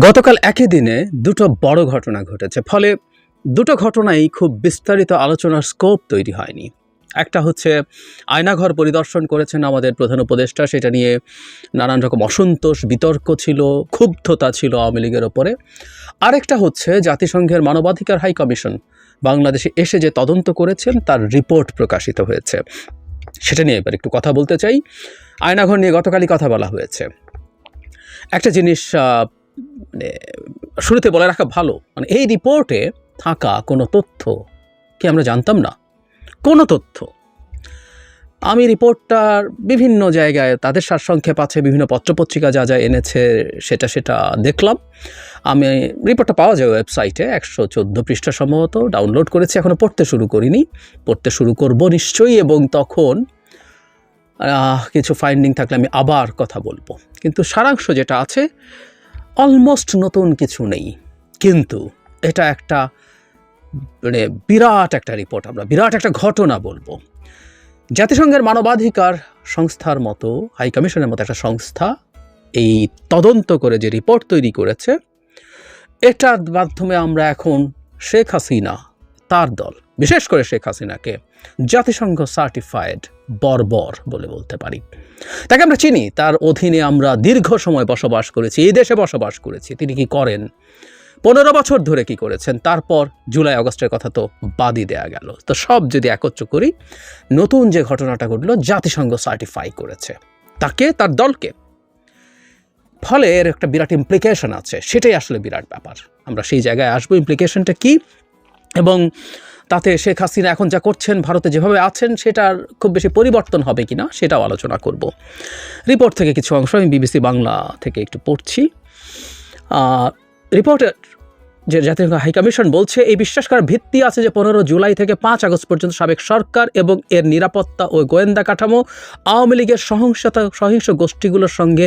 গতকাল একই দিনে দুটো বড় ঘটনা ঘটেছে, ফলে দুটো ঘটনাই খুব বিস্তারিত আলোচনার স্কোপ তৈরি হয়নি। একটা হচ্ছে, আয়নাঘর পরিদর্শন করেছেন আমাদের প্রধান উপদেষ্টা, সেটা নিয়ে নানান রকম অসন্তোষ, বিতর্ক ছিল, ক্ষুব্ধতা ছিল আওয়ামী লীগের ওপরে। আরেকটা হচ্ছে, জাতিসংঘের মানবাধিকার হাই কমিশন বাংলাদেশে এসে যে তদন্ত করেছেন, তার রিপোর্ট প্রকাশিত হয়েছে। সেটা নিয়ে এবার একটু কথা বলতে চাই। আয়নাঘর নিয়ে গতকালই কথা বলা হয়েছে। একটা জিনিস মানে শুরুতে বলে রাখা ভালো। মানে এই রিপোর্টে থাকা কোনো তথ্য কি আমরা জানতাম না? কোনো তথ্য। আমি রিপোর্টটার বিভিন্ন জায়গায় তাদের সারসংক্ষেপ আছে, বিভিন্ন পত্রপত্রিকা যা যা এনেছে, সেটা সেটা দেখলাম। আমি রিপোর্টটা পাওয়া যায় ওয়েবসাইটে একশো চোদ্দ পৃষ্ঠা সম্ভবত ডাউনলোড করেছি এখনও পড়তে শুরু করিনি। পড়তে শুরু করব নিশ্চয়ই এবং তখন কিছু ফাইন্ডিং থাকলে আমি আবার কথা বলব। কিন্তু সারাংশ যেটা আছে অলমোস্ট নতুন কিছু নেই। কিন্তু এটা একটা মানে বিরাট একটা রিপোর্ট আমরা, বিরাট একটা ঘটনা বলব। জাতিসংঘের মানবাধিকার সংস্থার মতো হাই কমিশনের মতো একটা সংস্থা এই তদন্ত করে যে রিপোর্ট তৈরি করেছে, এটার মাধ্যমে আমরা এখন শেখ হাসিনা, তার দল, বিশেষ করে শেখ হাসিনাকে জাতিসংঘ সার্টিফাইড বর্বর বলে বলতে পারি। তাকে আমরা চিনি, তার অধীনে আমরা দীর্ঘ সময় বসবাস করেছি, এই দেশে বসবাস করেছি। তিনি কি করেন? পনেরো বছর ধরে কি করেছেন? তারপর জুলাই আগস্টের কথা তো বাদই দেয়া গেল। তো সব যদি একত্র করি, নতুন যে ঘটনাটা ঘটলো, জাতিসংঘ সার্টিফাই করেছে। তাকে, তার দলকে। ফলে এর একটা বিরাট ইমপ্লিকেশন আছে। সেটাই আসলে বিরাট ব্যাপার। আমরা সেই জায়গায় আসব। ইমপ্লিকেশনটা কি? এবং তাতে শেখ হাসিনা এখন যা করছেন, ভারতে যেভাবে আছেন, সেটার খুব বেশি পরিবর্তন হবে কি না সেটাও আলোচনা করব। রিপোর্ট থেকে কিছু অংশ আমি বিবিসি বাংলা থেকে একটু পড়ছি। রিপোর্টের যে জাতীয় হাই কমিশন বলছে, এই বিশ্বাস করার ভিত্তি আছে যে পনেরো জুলাই থেকে পাঁচ আগস্ট পর্যন্ত সাবেক সরকার এবং এর নিরাপত্তা ও গোয়েন্দা কাঠামো আওয়ামী লীগের সহিংসতা, সহিংস গোষ্ঠীগুলোর সঙ্গে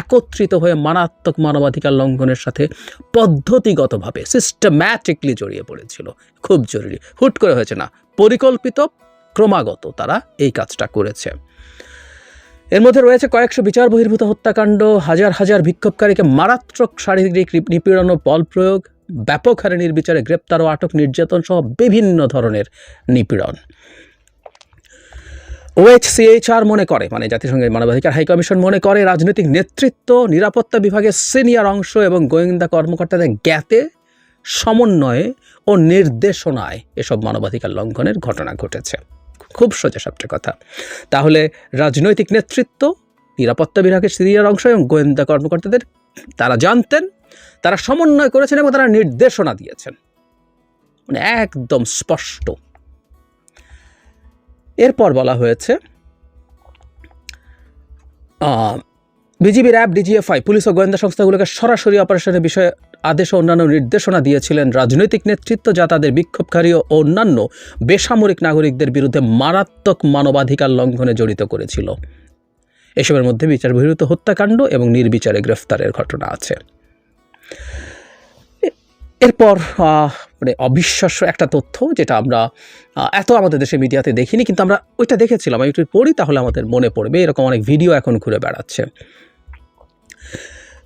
একত্রিত হয়ে মারাত্মক মানবাধিকার লঙ্ঘনের সাথে পদ্ধতিগতভাবে সিস্টেম্যাটিকলি জড়িয়ে পড়েছিল। খুব জরুরি। হুট করে হয়েছে না। পরিকল্পিত, ক্রমাগত তারা এই কাজটা করেছে। এর মধ্যে রয়েছে কয়েকশো বিচার বহির্ভূত হত্যাকাণ্ড, হাজার হাজার বিক্ষোভকারীকে মারাত্মক শারীরিক নিপীড়ন ও বল প্রয়োগ ব্যাপক হারে নির্বিচারে গ্রেপ্তার ও আটক নির্যাতন সহ বিভিন্ন ধরনের নিপীড়ন। ওএইচসিএইচআর মনে করে মানে জাতিসংঘের মানবাধিকার হাইকমিশন মনে করে, রাজনৈতিক নেতৃত্ব, নিরাপত্তা বিভাগের সিনিয়র অংশ এবং গোয়েন্দা কর্মকর্তাদের জ্ঞাতে, সমন্বয়ে ও নির্দেশনায় এসব মানবাধিকার লঙ্ঘনের ঘটনা ঘটেছে। খুব সোজা সবটা কথা। তাহলে রাজনৈতিক নেতৃত্ব, নিরাপত্তা বিভাগের সিনিয়র অংশ এবং গোয়েন্দা কর্মকর্তাদের, তারা জানতেন তারা সমন্বয় করেছেন এবং তারা নির্দেশনা দিয়েছেন। মানে একদম স্পষ্ট। এরপর বলা হয়েছে বিজিবি র্যাব ডিজিএফআই পুলিশ ও গোয়েন্দা সংস্থাগুলোকে সরাসরি অপারেশনের বিষয়ে আদেশ ও অন্যান্য নির্দেশনা দিয়েছিলেন। রাজনৈতিক নেতৃত্ব, যা তাদের বিক্ষোভকারী ও অন্যান্য বেসামরিক নাগরিকদের বিরুদ্ধে মারাত্মক মানবাধিকার লঙ্ঘনে জড়িত করেছিল। এসবের মধ্যে বিচার বহির্ভূত হত্যাকাণ্ড এবং নির্বিচারে গ্রেফতারের ঘটনা আছে। এরপর মানে অবিশ্বাস্য একটা তথ্য যেটা আমরা এত আমাদের দেশে মিডিয়াতে দেখিনি, কিন্তু আমরা ওইটা দেখেছিলাম। একটু পড়ি তাহলে আমাদের মনে পড়বে, এরকম অনেক ভিডিও এখন ঘুরে বেড়াচ্ছে।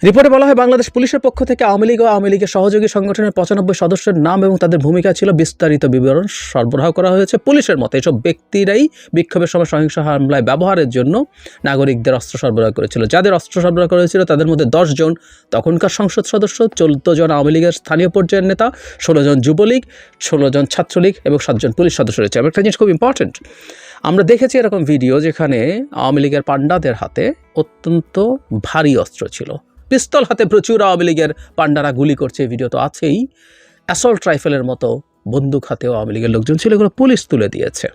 রিপোর্টে বলা হয়, বাংলাদেশ পুলিশের পক্ষ থেকে আওয়ামী লীগ ও আওয়ামী লীগের সহযোগী সংগঠনের পঁচানব্বই সদস্যের নাম এবং তাদের ভূমিকা ছিল বিস্তারিত বিবরণ সরবরাহ করা হয়েছে পুলিশের মতে। এসব ব্যক্তিরাই বিক্ষোভের সময় সহিংস হামলায় ব্যবহারের জন্য নাগরিকদের অস্ত্র সরবরাহ করেছিল। যাদের অস্ত্র সরবরাহ করেছিল, তাদের মধ্যে জন তখনকার সংসদ সদস্য, চোদ্দ জন আওয়ামী লীগের স্থানীয় পর্যায়ের নেতা, ষোলো জন যুবলীগ, ষোলো জন ছাত্রলীগ এবং সাতজন পুলিশ সদস্য রয়েছে। একটা জিনিস খুব ইম্পর্টেন্ট আমরা দেখেছি এরকম ভিডিও যেখানে আওয়ামী লীগের পাণ্ডাদের হাতে অত্যন্ত ভারী অস্ত্র ছিল। পিস্তল হাতে প্রচুর আওয়ামী লীগের পাণ্ডারা গুলি করছে এই ভিডিও তো আছেই। অ্যাসল্ট রাইফেলের মতো বন্দুক হাতেও আওয়ামী লীগের লোকজন ছিল, এগুলো পুলিশ তুলে দিয়েছে।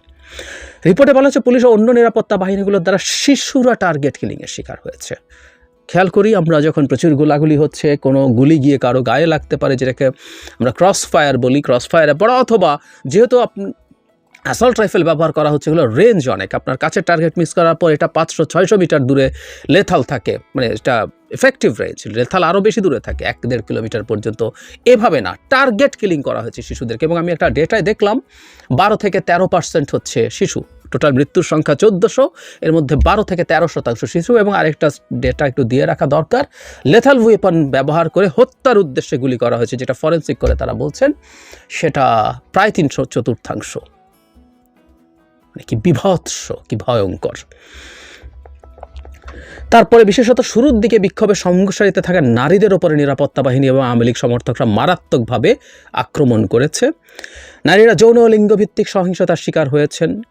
রিপোর্টে বলা হচ্ছে, পুলিশ ও অন্য নিরাপত্তা বাহিনীগুলোর দ্বারা শিশুরা টার্গেট কিলিংয়ের শিকার হয়েছে। খেয়াল করি, আমরা যখন প্রচুর গোলাগুলি হচ্ছে, কোনো গুলি গিয়ে কারও গায়ে লাগতে পারে, যেটাকে আমরা ক্রস ফায়ার বলি ক্রস ফায়ারে পড়া অথবা যেহেতু অ্যাসল্ট রাইফেল ব্যবহার করা হচ্ছে, এগুলো রেঞ্জ অনেক। আপনার কাছে টার্গেট মিস করার পর এটা পাঁচশো, ছয়শো মিটার দূরে লেথাল থাকে মানে এটা এফেক্টিভ রেঞ্জ লেথাল আরও বেশি দূরে থাকে, এক দেড় কিলোমিটার পর্যন্ত। এভাবে না টার্গেট কিলিং করা হয়েছে শিশুদেরকে এবং আমি একটা ডেটায় দেখলাম, বারো থেকে তেরো পার্সেন্ট হচ্ছে শিশু। টোটাল মৃত্যুর সংখ্যা চোদ্দোশো, এর মধ্যে বারো থেকে তেরো শতাংশ শিশু এবং আরেকটা ডেটা একটু দিয়ে রাখা দরকার লেথাল ওয়েপন ব্যবহার করে হত্যার উদ্দেশ্যে গুলি করা হয়েছে, যেটা ফরেন্সিক করে তারা বলছেন, সেটা প্রায় তিনশো চতুর্থাংশ। মানে কি বিভৎস, কি ভয়ঙ্কর। তারপরে বিশেষত শুরুর দিকে বিক্ষোভে সংঘর্ষারিতে থাকা নারীদের ওপরে নিরাপত্তা বাহিনী এবং আওয়ামী লীগ সমর্থকরা মারাত্মকভাবে আক্রমণ করেছে। নারীরা যৌন লিঙ্গভিত্তিক সহিংসতার শিকার হয়েছেন।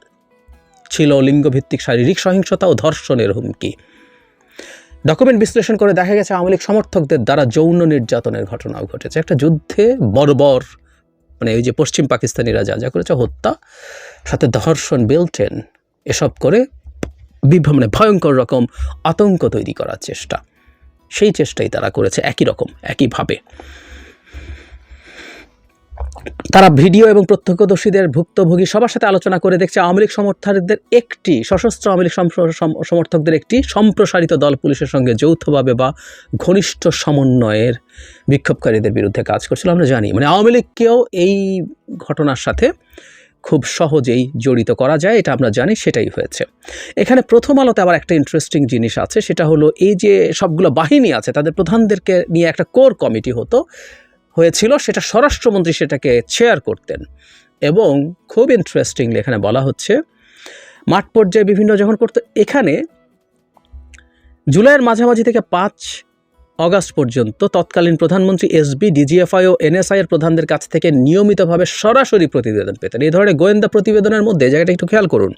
ছিল লিঙ্গভিত্তিক শারীরিক সহিংসতা ও ধর্ষণের হুমকি। ডকুমেন্ট বিশ্লেষণ করে দেখা গেছে, আওয়ামী লীগ সমর্থকদের দ্বারা যৌন নির্যাতনের ঘটনাও ঘটেছে। একটা যুদ্ধে বর্বর মানে এই যে পশ্চিম পাকিস্তানিরা যা যা করেছে, হত্যা, সাথে ধর্ষণ, বেলটেন, এসব করে বিভ- মানে ভয়ঙ্কর রকম আতঙ্ক তৈরি করার চেষ্টা। সেই চেষ্টাই তারা করেছে একই রকম একইভাবে তারা ভিডিও এবং প্রত্যক্ষদর্শীদের ভুক্তভোগী সবার সাথে আলোচনা করে দেখছে আওয়ামী লীগ সমর্থকদের একটি, সশস্ত্র আওয়ামী লীগ সম- সমর্থকদের একটি সম্প্রসারিত দল পুলিশের সঙ্গে যৌথভাবে বা ঘনিষ্ঠ সমন্বয়ের বিক্ষোভকারীদের বিরুদ্ধে কাজ করছিল। আমরা জানি মানে আওয়ামী লীগকেও এই ঘটনার সাথে খুব সহজেই জড়িত করা যায়, এটা আমরা জানি, সেটাই হয়েছে। এখানে প্রথম আলোতে আবার একটা ইন্টারেস্টিং জিনিস আছে, সেটা হলো এই যে সবগুলো বাহিনী আছে, তাদের প্রধানদেরকে নিয়ে একটা কোর কমিটি হতো, হয়েছিল, সেটা স্বরাষ্ট্রমন্ত্রী সেটাকে চেয়ার করতেন। এবং খুব ইন্টারেস্টিংলি এখানে বলা হচ্ছে, মাঠ পর্যায়ে বিভিন্ন যখন করতো, এখানে জুলাইয়ের মাঝামাঝি থেকে পাঁচ অগাস্ট পর্যন্ত তৎকালীন প্রধানমন্ত্রী এসবি ডিজিএফআই ও এনএসআই এর প্রধানদের কাছ থেকে নিয়মিতভাবে সরাসরি প্রতিবেদন পেতেন। এই ধরনের গোয়েন্দা প্রতিবেদনের মধ্যে জায়গাটা একটু খেয়াল করুন।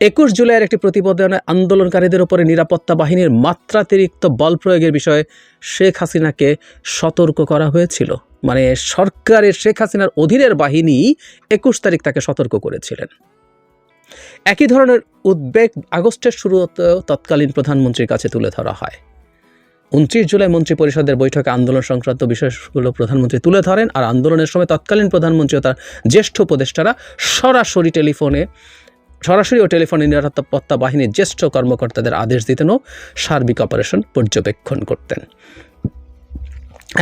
একুশ জুলাইয়ের একটি প্রতিবেদনে আন্দোলনকারীদের উপরে নিরাপত্তা বাহিনীর মাত্রাতিরিক্ত বল প্রয়োগের বিষয়ে শেখ হাসিনাকে সতর্ক করা হয়েছিল। মানে সরকারের শেখ হাসিনার অধীনের বাহিনী একুশ তারিখ তাকে সতর্ক করেছিলেন। একই ধরনের উদ্বেগ আগস্টের শুরুতেও তৎকালীন প্রধানমন্ত্রীর কাছে তুলে ধরা হয়। উনত্রিশ জুলাই মন্ত্রী পরিষদের বৈঠকে আন্দোলন সংক্রান্ত বিষয়গুলো প্রধানমন্ত্রী তুলে ধরেন, আর আন্দোলনের সময় তৎকালীন প্রধানমন্ত্রী ও তার জ্যেষ্ঠ উপদেষ্টারা সরাসরি টেলিফোনে, সরাসরি ও টেলিফোনে নিরাপত্তা বাহিনীর জ্যেষ্ঠ কর্মকর্তাদের আদেশ দিতেন ও সার্বিক অপারেশন পর্যবেক্ষণ করতেন।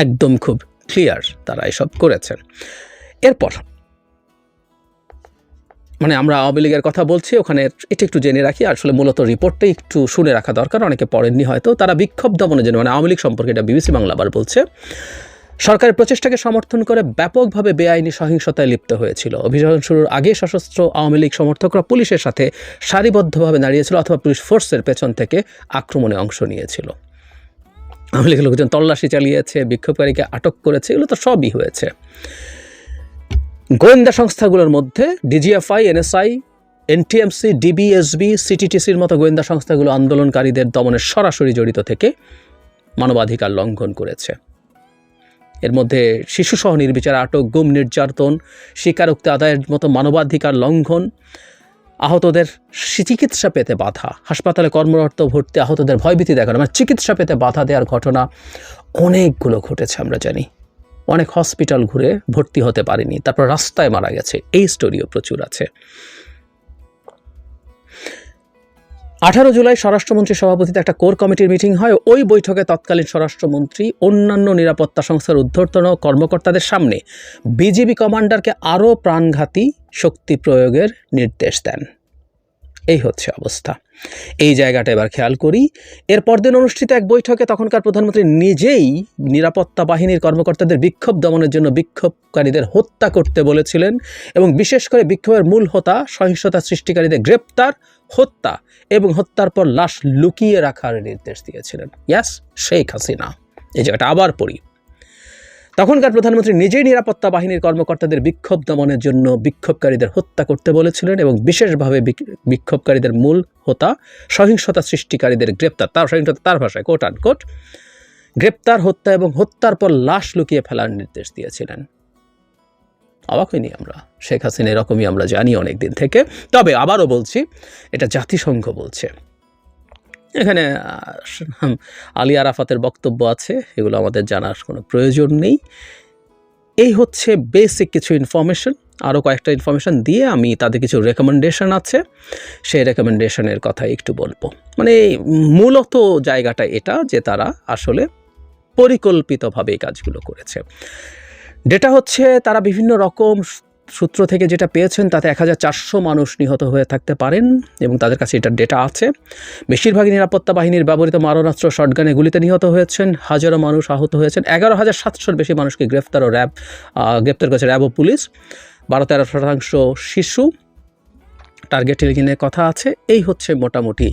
একদম খুব ক্লিয়ার তারা এসব করেছেন। এরপর মানে আমরা আওয়ামী লীগের কথা বলছি, ওখানে এটা একটু জেনে রাখি, আসলে মূলত রিপোর্টটাই একটু শুনে রাখা দরকার, অনেকে পড়েননি হয়তো, তারা বিক্ষোভ দমনের জন্য মানে আওয়ামী লীগ সম্পর্কে এটা বিবিসি বাংলা আবার বলছে, সরকারের প্রচেষ্টাকে সমর্থন করে ব্যাপকভাবে বেআইনি সহিংসতায় লিপ্ত হয়েছিল। অভিযান শুরুর আগে সশস্ত্র আওয়ামী লীগ সমর্থকরা পুলিশের সাথে সারিবদ্ধভাবে দাঁড়িয়েছিল অথবা পুলিশ ফোর্সের পেছন থেকে আক্রমণে অংশ নিয়েছিল। আওয়ামী লীগের লোকজন তল্লাশি চালিয়েছে, বিক্ষোভকারীকে আটক করেছে, এগুলো তো সবই হয়েছে। গোয়েন্দা সংস্থাগুলোর মধ্যে ডিজিএফআই, এনএসআই, এনটিএমসি, ডিবিএসবি, সিটিটিসির মতো গোয়েন্দা সংস্থাগুলো আন্দোলনকারীদের দমনে সরাসরি জড়িত থেকে মানবাধিকার লঙ্ঘন করেছে। এর মধ্যে শিশুসহ নির্বিচার, আটক, গুম, নির্যাতন, স্বীকারোক্তি আদায়ের মতো মানবাধিকার লঙ্ঘন, আহতদের চিকিৎসা পেতে বাধা, হাসপাতালে কর্মরত ভর্তি আহতদের ভয়ভীতি দেখানো মানে চিকিৎসা পেতে বাধা দেওয়ার ঘটনা অনেকগুলো ঘটেছে আমরা জানি। অনেক হসপিটাল ঘুরে ভর্তি হতে পারেনি, তারপর রাস্তায় মারা গেছে। এই স্টোরিও প্রচুর আছে। আঠারো জুলাই স্বরাষ্ট্রমন্ত্রী সভাপতিতে একটা কোর কমিটির মিটিং হয়। ওই বৈঠকে তৎকালীন স্বরাষ্ট্রমন্ত্রী, অন্যান্য নিরাপত্তা সংস্থার ঊর্ধ্বতন কর্মকর্তাদের সামনে বিজিবি কমান্ডারকে আরও প্রাণঘাতী শক্তি প্রয়োগের নির্দেশ দেন। এই হচ্ছে অবস্থা। এই জায়গাটা এবার খেয়াল করি। এর পরদিন অনুষ্ঠিত এক বৈঠকে তখনকার প্রধানমন্ত্রী নিজেই নিরাপত্তা বাহিনীর কর্মকর্তাদের বিক্ষোভ দমনের জন্য বিক্ষোভকারীদের হত্যা করতে বলেছিলেন এবং বিশেষ করে বিক্ষোভের মূল হোতা সহিংসতা সৃষ্টিকারীদের গ্রেপ্তার, হত্যা এবং হত্যার পর লাশ লুকিয়ে রাখার নির্দেশ দিয়েছিলেন। ইয়াস, শেখ হাসিনা। এই জায়গাটা আবার পড়ি। তখনকার প্রধানমন্ত্রী নিজেই নিরাপত্তা বাহিনীর কর্মকর্তাদের বিক্ষোভ দমনের জন্য বিক্ষোভকারীদের হত্যা করতে বলেছিলেন এবং বিশেষভাবে বিক্ষোভকারীদের মূল হোতা সহিংসতা সৃষ্টিকারীদের গ্রেপ্তার, তার সহিংসতা তার ভাষায় কোট আন কোট গ্রেপ্তার, হত্যা এবং হত্যার পর লাশ লুকিয়ে ফেলার নির্দেশ দিয়েছিলেন। অবাক হইনি আমরা? শেখ হাসিনা এরকমই আমরা জানি অনেক দিন থেকে। তবে আবারও বলছি, এটা জাতিসংঘ বলছে। এখানে আলী আরাফাতের বক্তব্য আছে, এগুলো আমাদের জানার কোনো প্রয়োজন নেই। এই হচ্ছে বেসিক কিছু ইনফরমেশন আরও কয়েকটা ইনফরমেশান দিয়ে আমি তাদের কিছু রেকমেন্ডেশন আছে, সেই রেকমেন্ডেশনের কথা একটু বলব। মানে মূলত জায়গাটা এটা যে তারা আসলে পরিকল্পিতভাবে এই কাজগুলো করেছে। ডেটা হচ্ছে তারা বিভিন্ন রকম সূত্র থেকে যেটা পেয়েছেন, তাতে এক হাজার চারশো মানুষ নিহত হয়ে থাকতে পারেন এবং তাদের কাছে এটা ডেটা আছে। বেশিরভাগই নিরাপত্তা বাহিনীর ব্যবহৃত মারণাস্ত্র শটগানে গুলিতে নিহত হয়েছেন। হাজারো মানুষ আহত হয়েছেন। এগারো হাজার সাতশোর বেশি মানুষকে গ্রেফতার ও র্যাব গ্রেপ্তার করেছে র্যাব ও পুলিশ। বারো তেরো শতাংশ শিশু। টার্গেট কিনে কথা আছে। এই হচ্ছে মোটামুটি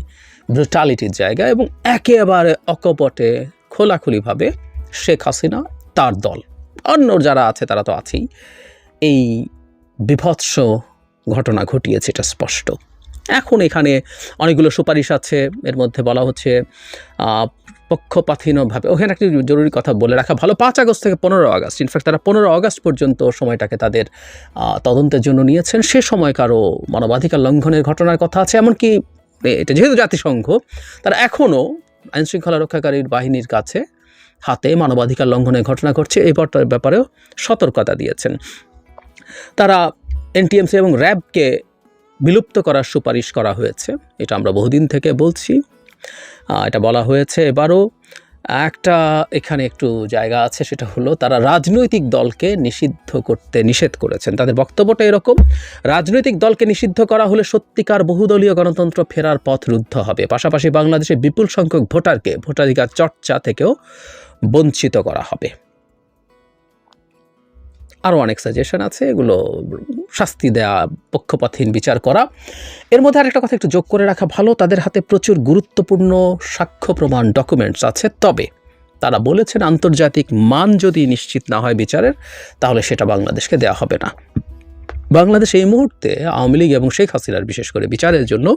ব্রুটালিটির জায়গা এবং একেবারে অকপটে, খোলাখুলিভাবে শেখ হাসিনা তার দল। অন্য যারা আছে, তারা তো আছেই। এই বিভৎস ঘটনা ঘটিয়েছে, এটা স্পষ্ট। এখন এখানে অনেকগুলো সুপারিশ আছে, এর মধ্যে বলা হচ্ছে পক্ষপাতহীনভাবে ওখানে একটি জরুরি কথা বলে রাখা, ভালো, পাঁচ আগস্ট থেকে পনেরো আগস্ট, ইনফ্যাক্ট তারা পনেরো আগস্ট পর্যন্ত সময়টাকে তাদের তদন্তের জন্য নিয়েছেন, সে সময় কারও মানবাধিকার লঙ্ঘনের ঘটনার কথা আছে, এমনকি এটা যেহেতু জাতিসংঘ, তারা এখনও আইনশৃঙ্খলা রক্ষাকারীর বাহিনীর কাছে হাতে মানবাধিকার লঙ্ঘনের ঘটনা ঘটছে এই ব্যাপার- ব্যাপারেও সতর্কতা দিয়েছেন। তারা এনটিএমসি এবং র্যাবকে বিলুপ্ত করার সুপারিশ করা হয়েছে। এটা আমরা বহুদিন থেকে বলছি। এটা বলা হয়েছে এবারও। একটা এখানে একটু জায়গা আছে, সেটা হলো তারা রাজনৈতিক দলকে নিষিদ্ধ করতে নিষেধ করেছেন। তাদের বক্তব্যটা এরকম, রাজনৈতিক দলকে নিষিদ্ধ করা হলে সত্যিকার বহুদলীয় গণতন্ত্র ফেরার পথ রুদ্ধ হবে। পাশাপাশি বাংলাদেশে বিপুল সংখ্যক ভোটারকে ভোটাধিকার চর্চা থেকেও বঞ্চিত করা হবে। আরও অনেক সাজেশন আছে, এগুলো শাস্তি দেয়া, পক্ষপাতহীন বিচার করা। এর মধ্যে আরেকটা কথা একটু যোগ করে রাখা ভালো, তাদের হাতে প্রচুর গুরুত্বপূর্ণ সাক্ষ্য প্রমাণ ডকুমেন্টস আছে। তবে তারা বলেছেন আন্তর্জাতিক মান যদি নিশ্চিত না হয় বিচারের, তাহলে সেটা বাংলাদেশকে দেওয়া হবে না। বাংলাদেশ এই মুহূর্তে আওয়ামী লীগ এবং শেখ হাসিনার বিশেষ করে বিচারের জন্য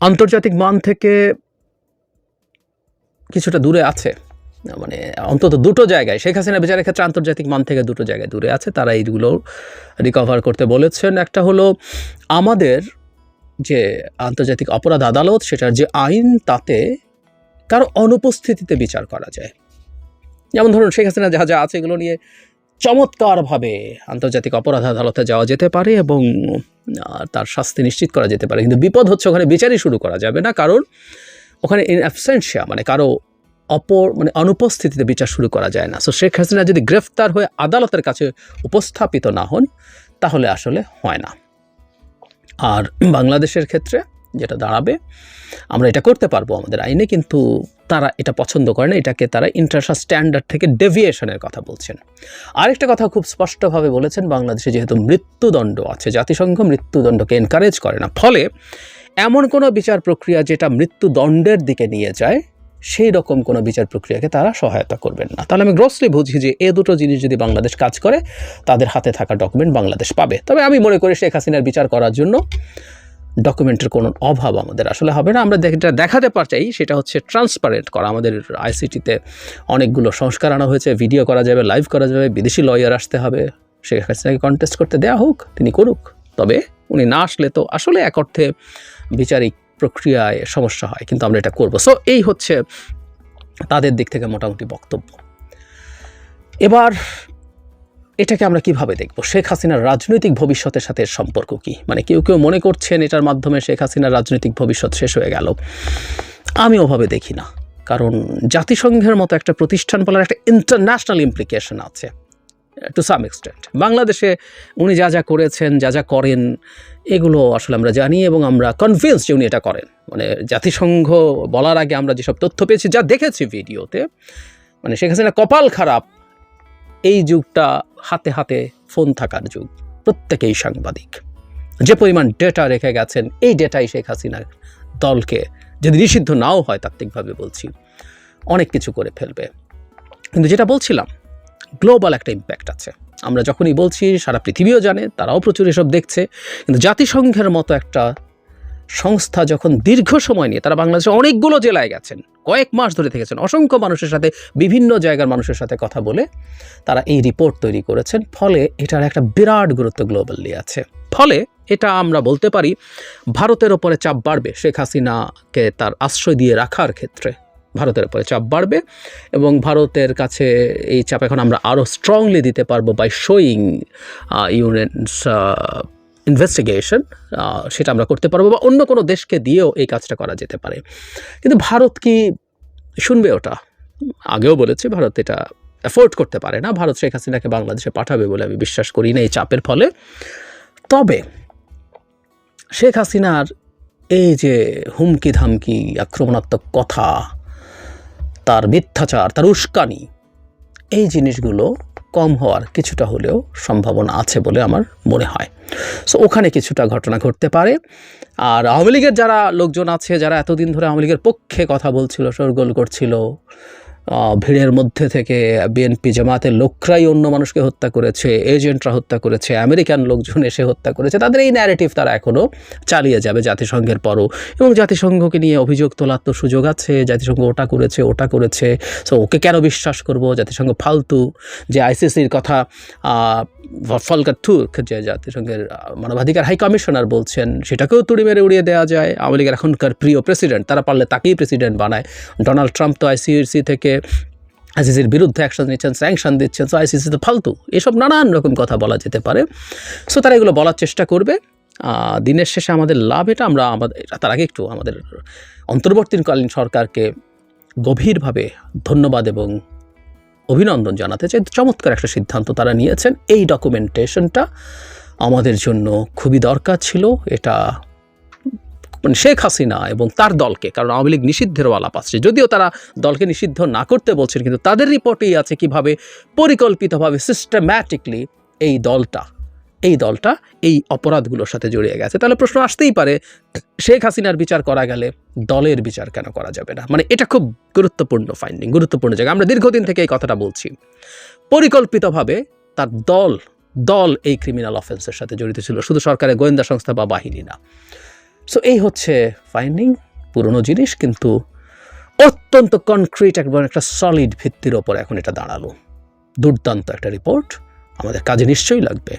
আন্তর্জাতিক মান থেকে কিছুটা দূরে আছে। মানে অন্তত দুটো জায়গায়, শেখ হাসিনা বিচারের ক্ষেত্রে আন্তর্জাতিক মান থেকে দুটো জায়গায় দূরে আছে, তারা এইগুলো রিকভার করতে বলেছেন। একটা হলো আমাদের যে আন্তর্জাতিক অপরাধ আদালত, সেটার যে আইন, তাতে কারও অনুপস্থিতিতে বিচার করা যায়। যেমন ধরুন, শেখ হাসিনা যা যা আছে, এগুলো নিয়ে চমৎকারভাবে আন্তর্জাতিক অপরাধ আদালতে যাওয়া যেতে পারে এবং তার শাস্তি নিশ্চিত করা যেতে পারে। কিন্তু বিপদ হচ্ছে ওখানে বিচারই শুরু করা যাবে না, কারণ ওখানে ইন অ্যাবসেন্সিয়া মানে কারও অপর মানে অনুপস্থিতিতে বিচার শুরু করা যায় না। সো শেখ হাসিনা যদি গ্রেফতার হয়ে আদালতের কাছে উপস্থাপিত না হন, তাহলে আসলে হয় না। আর বাংলাদেশের ক্ষেত্রে যেটা দাঁড়াবে, আমরা এটা করতে পারব আমাদের আইনে, কিন্তু তারা এটা পছন্দ করে না। এটাকে তারা ইন্টারন্যাশনাল স্ট্যান্ডার্ড থেকে ডেভিয়েশনের কথা বলছেন। আরেকটা কথা খুব স্পষ্টভাবে বলেছেন, বাংলাদেশে যেহেতু মৃত্যুদণ্ড আছে, জাতিসংঘ মৃত্যুদণ্ডকে এনকারেজ করে না। ফলে এমন কোনো বিচার প্রক্রিয়া যেটা মৃত্যুদণ্ডের দিকে নিয়ে যায় সেই রকম কোনো বিচার প্রক্রিয়াকে তারা সহায়তা করবেন না। তাহলে আমি গ্রসলি বুঝি যে এ দুটো জিনিস যদি বাংলাদেশ কাজ করে, তাদের হাতে থাকা ডকুমেন্ট বাংলাদেশ পাবে। তবে আমি মনে করি শেখ হাসিনার বিচার করার জন্য ডকুমেন্টের কোনো অভাব আমাদের আসলে হবে না। আমরা যেটা দেখাতে পারচাই সেটা হচ্ছে ট্রান্সপারেন্ট করা। আমাদের আইসিটিতে অনেকগুলো সংস্কার আনা হয়েছে ভিডিও করা যাবে লাইভ করা যাবে, বিদেশি লয়ার আসতে হবে। শেখ হাসিনাকে কন্টেস্ট করতে দেওয়া হোক, তিনি করুক। তবে উনি না আসলে তো আসলে এক অর্থে বিচারিক প্রক্রিয়ায় সমস্যা হয়, কিন্তু আমরা এটা করব। সো এই হচ্ছে তাদের দিক থেকে মোটামুটি বক্তব্য। এবার এটাকে আমরা কীভাবে দেখব? শেখ হাসিনার রাজনৈতিক ভবিষ্যতের সাথে সম্পর্ক কি? মানে কেউ কেউ মনে করছেন এটার মাধ্যমে শেখ হাসিনার রাজনৈতিক ভবিষ্যৎ শেষ হয়ে গেল। আমি ওভাবে দেখি না। কারণ জাতিসংঘের মতো একটা প্রতিষ্ঠান বলার একটা ইন্টারন্যাশনাল ইমপ্লিকেশন আছে। টু সাম এক্সটেন্ট বাংলাদেশে উনি যা যা করেছেন, যা যা করেন, এগুলো আসলে আমরা জানি এবং আমরা কনভিন্স যে উনি এটা করেন। মানে জাতিসংঘ বলার আগে আমরা যেসব তথ্য পেয়েছি, যা দেখেছি ভিডিওতে মানে শেখ হাসিনা কপাল খারাপ, এই যুগটা হাতে হাতে ফোন থাকার যুগ, প্রত্যেকেই সাংবাদিক। যে পরিমাণ ডেটা রেখে গেছেন, এই ডেটাই শেখ হাসিনার দলকে যদি নিষিদ্ধ নাও হয় তাত্ত্বিকভাবে বলছি, অনেক কিছু করে ফেলবে। কিন্তু যেটা বলছিলাম গ্লোবাল একটা ইম্প্যাক্ট আছে। আমরা যখনই বলছি, সারা পৃথিবীও জানে, তারাও প্রচুর এসব দেখছে। কিন্তু জাতিসংঘের মতো একটা সংস্থা যখন দীর্ঘ সময় নিয়ে, তারা বাংলাদেশে অনেকগুলো জেলায় গেছেন, কয়েক মাস ধরে থেকেছেন, অসংখ্য মানুষের সাথে, বিভিন্ন জায়গার মানুষের সাথে কথা বলে তারা এই রিপোর্ট তৈরি করেছেন। ফলে এটার একটা বিরাট গুরুত্ব গ্লোবালি আছে। ফলে এটা আমরা বলতে পারি, ভারতের ওপরে চাপ বাড়বে শেখ হাসিনাকে তার আশ্রয় দিয়ে রাখার ক্ষেত্রে। ভারতের উপরে চাপ বাড়বে এবং ভারতের কাছে এই চাপ এখন আমরা আরও স্ট্রংলি দিতে পারব বাই শোয়িং ইউনেন্স ইনভেস্টিগেশন সেটা আমরা করতে পারব বা অন্য কোনো দেশকে দিয়েও এই কাজটা করা যেতে পারে। কিন্তু ভারত কি শুনবে ওটা? আগেও বলেছে ভারত এটা অ্যাফোর্ড করতে পারে না। ভারত শেখ হাসিনাকে বাংলাদেশে পাঠাবে বলে আমি বিশ্বাস করি না এই চাপের ফলে। তবে শেখ হাসিনার এই যে হুমকি ধামকি আক্রমণাত্মক কথা তার মিথ্যাচার, তার উস্কানি। এই জিনিসগুলো কম হওয়ার কিছুটা হলেও সম্ভাবনা আছে বলে আমার মনে হয়। সো ওখানে কিছুটা ঘটনা ঘটতে পারে। আর আওয়ামী লীগের যারা লোকজন আছে, যারা এতদিন ধরে আওয়ামী লীগের পক্ষে কথা বলছিল, শোরগোল করছিল ভিড়ের মধ্যে থেকে বিএনপি জামাতের লোকরাই অন্য মানুষকে হত্যা করেছে, এজেন্টরা হত্যা করেছে, আমেরিকান লোকজন এসে হত্যা করেছে। তাদের এই ন্যারেটিভ তারা এখনও চালিয়ে যাবে জাতিসংঘের পরও। এবং জাতিসংঘকে নিয়ে অভিযোগ তোলার তো সুযোগ আছে, জাতিসংঘ ওটা করেছে ওটা করেছে। সো ওকে কেন বিশ্বাস করব? জাতিসংঘ ফালতু যে আইসিসির কথা ফলকার তুর্ক, যে জাতিসংঘের মানবাধিকার হাই কমিশনার বলছেন, সেটাকেও তুড়ি মেরে উড়িয়ে দেওয়া যায়। আওয়ামী লীগের এখনকার প্রিয় প্রেসিডেন্ট তারা পারলে তাকেই প্রেসিডেন্ট বানায়। ডোনাল্ড ট্রাম্প তো আইসিসি থেকে আইসিসির বিরুদ্ধে অ্যাকশন নিচ্ছেন, স্যাংশন দিচ্ছেন সো আইসিসি তো ফালতু। এসব নানান রকম কথা বলা যেতে পারে। সো তারা এগুলো বলার চেষ্টা করবে। দিনের শেষে আমাদের লাভ এটা, আমরা আমাদের তার আগে একটু আমাদের অন্তর্বর্তীকালীন সরকারকে গভীরভাবে ধন্যবাদ এবং অভিনন্দন জানাতে চাই। চমৎকার একটা সিদ্ধান্ত তারা নিয়েছেন। এই ডকুমেন্টেশনটা আমাদের জন্য খুবই দরকার ছিল। এটা মানে শেখ হাসিনা এবং তার দলকে, কারণ আওয়ামী লীগ নিষিদ্ধেরও আলাপ আসছে যদিও তারা দলকে নিষিদ্ধ না করতে বলছেন, কিন্তু তাদের রিপোর্টেই আছে কীভাবে পরিকল্পিতভাবে সিস্টেম্যাটিকলি এই দলটা এই দলটা এই অপরাধগুলোর সাথে জড়িয়ে গেছে। তাহলে প্রশ্ন আসতেই পারে, শেখ হাসিনার বিচার করা গেলে দলের বিচার কেন করা যাবে না? মানে এটা খুব গুরুত্বপূর্ণ ফাইন্ডিং গুরুত্বপূর্ণ জায়গা। আমরা দীর্ঘদিন থেকে এই কথাটা বলছি। পরিকল্পিতভাবে তার দল দল এই ক্রিমিনাল অফেন্সের সাথে জড়িত ছিল। শুধু সরকারের গোয়েন্দা সংস্থা বা বাহিনী না। সো এই হচ্ছে ফাইন্ডিং পুরনো জিনিস, কিন্তু অত্যন্ত কনক্রিট একবার একটা সলিড ভিত্তির ওপর এখন এটা দাঁড়াল। দুর্দান্ত একটা রিপোর্ট আমাদের কাজে নিশ্চয়ই লাগবে।